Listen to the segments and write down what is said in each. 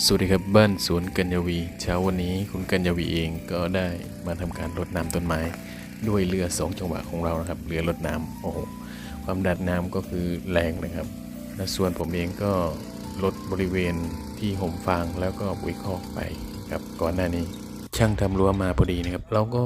สวัสดีครับบ้านสวนกัญญวี เช้าวันนี้คุณกัญญวีเองก็ได้มาทำการรดน้ำต้นไม้ ด้วยเรือสองจังหวะของเรานะครับเรือรดน้ำโอ้โหความดันน้ำก็คือแรงนะครับ และส่วนผมเองก็ลดบริเวณที่ห่มฟางแล้วก็ปุ๋ยคอกไปครับก่อนหน้านี้ ช่างทำรั้วมาพอดีนะครับ เราก็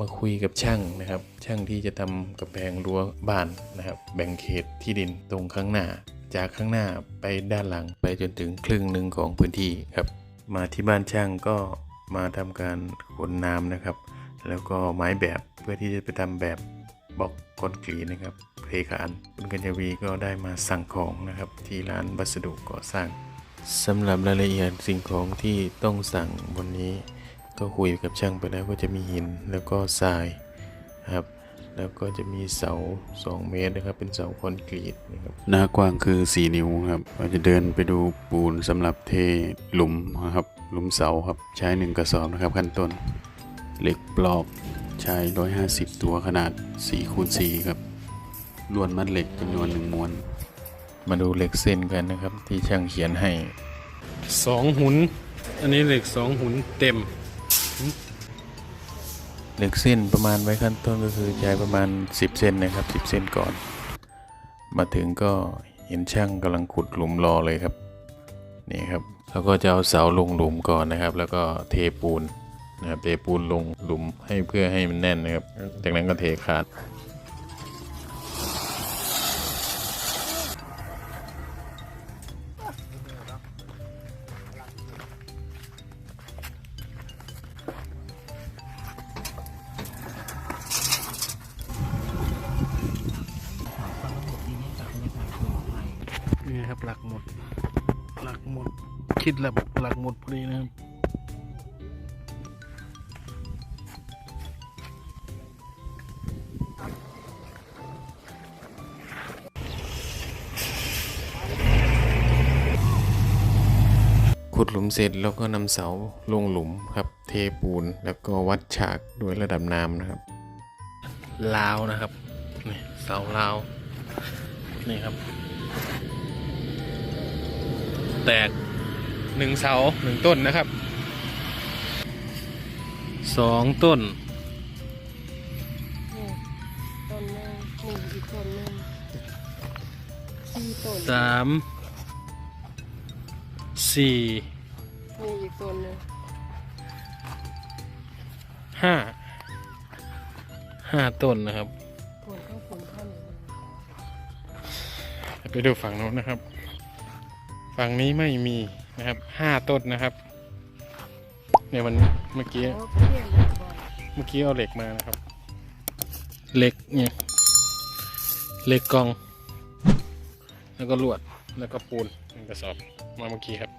มาคุยกับช่างนะครับ ช่างที่จะทำกระแพงรั้วบ้านนะครับ แบ่งเขตที่ดินตรงข้างหน้า จากข้างหน้าไปด้านหลังไปจนถึงครึ่งหนึ่งของพื้นที่ครับ มาที่บ้านช่างก็มาทำการขนน้ำนะครับ แล้วก็ไม้แบบเพื่อที่จะไปทำแบบบล็อกคอนกรีตนะครับเพคานคุณกัญญวีก็ได้มาสั่งของนะครับ ที่ร้านวัสดุก่อสร้างสำหรับรายละเอียดสิ่งของที่ต้องสั่งวันนี้ ก็คุยกับช่างไปแล้วก็จะมีหินแล้วก็ทรายครับ แล้วก็จะมีเสา 2 เมตรนะครับ เป็นเสาคอนกรีตนะครับหน้ากว้างคือ 4 นิ้วครับเราจะเดินไปดูปูนสำหรับเทหลุมนะครับหลุมเสาครับใช้ 1 กระสอบนะครับขั้นต้นเหล็กปลอกใช้ 150 ตัวขนาด4คูณ4ครับลวนมัดเหล็กจำนวนหนึ่งม้วน มาดูเหล็กเส้นกันนะครับ ที่ช่างเขียนให้สองหุน อันนี้เหล็กสองหุนเต็ม เหล็กเส้นประมาณไว้ขั้นต้นก็คือใช้ประมาณ 10 เส้นนะครับ 10 เส้นก่อน มาถึงก็เห็นช่างกำลังขุดหลุมรอเลยครับนี่ครับแล้วก็จะเอาเสาลงหลุมก่อนนะครับ แล้วก็เทปูนนะครับเทปูนลงหลุมให้เพื่อให้มันแน่นนะครับ จากนั้นก็เทคาน นี่ครับ หลักหมด หลักหมด คิดหลักหลักหมดพอดีนะครับขุดหลุมเสร็จแล้วก็นำเสาลงหลุมครับ เทปูนแล้วก็วัดฉากด้วยระดับน้ำนะครับลาวนะครับนี่เสาลาวนี่ครับ แตกหนึ่งเสาหนึ่งต้นนะครับสองต้นนี่ต้นหนึงนี่อีกต้นหนึงสี่ต้นสามสี่นี่อีกต้นหนึงห้าห้าต้นนะครับผลข้างผลท่านไปดูฝั่งโน้นนะครับ ฝั่งนี้ไม่มีนะครับห้าต้นนะครับ เนี่ยมันเมื่อกี้เพี้ยนเลยบ่อยเมื่อกี้เอาเหล็กมานะครับ เหล็กเนี่ยเหล็กกอง แล้วก็ลวดแล้วก็ปูนหนึ่งกระสอบมาเมื่อกี้ครับ